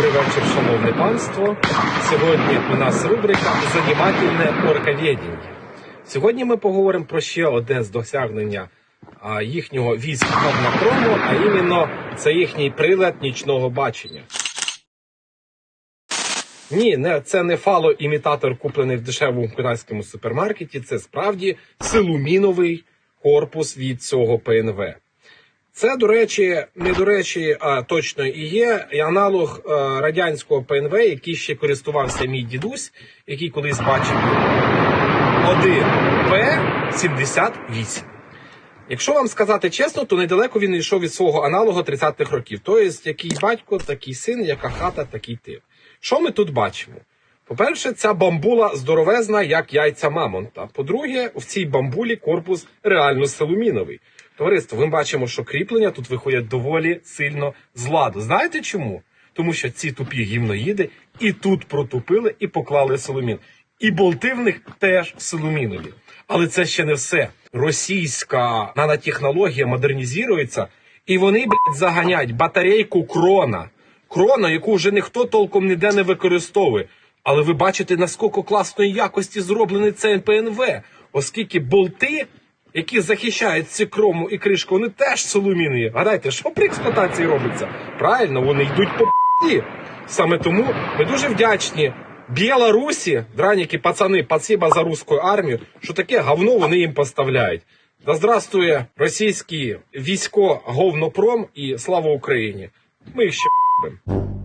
Добрий вечір, шановне панство. Сьогодні у нас рубрика Занімательне орковєдіння. Сьогодні ми поговоримо про ще одне з досягнення їхнього військ Однопрому, а іменно це їхній прилад нічного бачення. Ні, не, це не фалоімітатор, куплений в дешевому українському супермаркеті. Це справді силуміновий корпус від цього ПНВ. Це, до речі, не до речі, а точно і є і аналог е, радянського ПНВ, який ще користувався мій дідусь, який колись бачив 1П-78. Якщо вам сказати чесно, то недалеко він йшов від свого аналогу 30-х років. Тобто, який батько, такий син, яка хата, такий тип. Що ми тут бачимо? По-перше, ця бамбула здоровезна, як яйця мамонта. По-друге, в цій бамбулі корпус реально силуміновий. Товариство, ми бачимо, що кріплення тут виходять доволі сильно з ладу. Знаєте чому? Тому що ці тупі гівноїди і тут протупили, і поклали соломін. І болти в них теж силумінові. Але це ще не все. Російська нанотехнологія модернізується, і вони блядь, заганять батарейку крона. Крона, яку вже ніхто толком ніде не використовує. Але ви бачите, наскільки класної якості зроблений цей ПНВ, оскільки болти, які захищають ці крому і кришку, вони теж соломінові. Гадайте, що при експлуатації робиться? Правильно, вони йдуть по п***і. Саме тому ми дуже вдячні Білорусі, драніки, пацани, спасибо за руську армію, що таке говно вони їм поставляють. Да здравствує російський військо говнопром і слава Україні. Ми їх ще ***ем.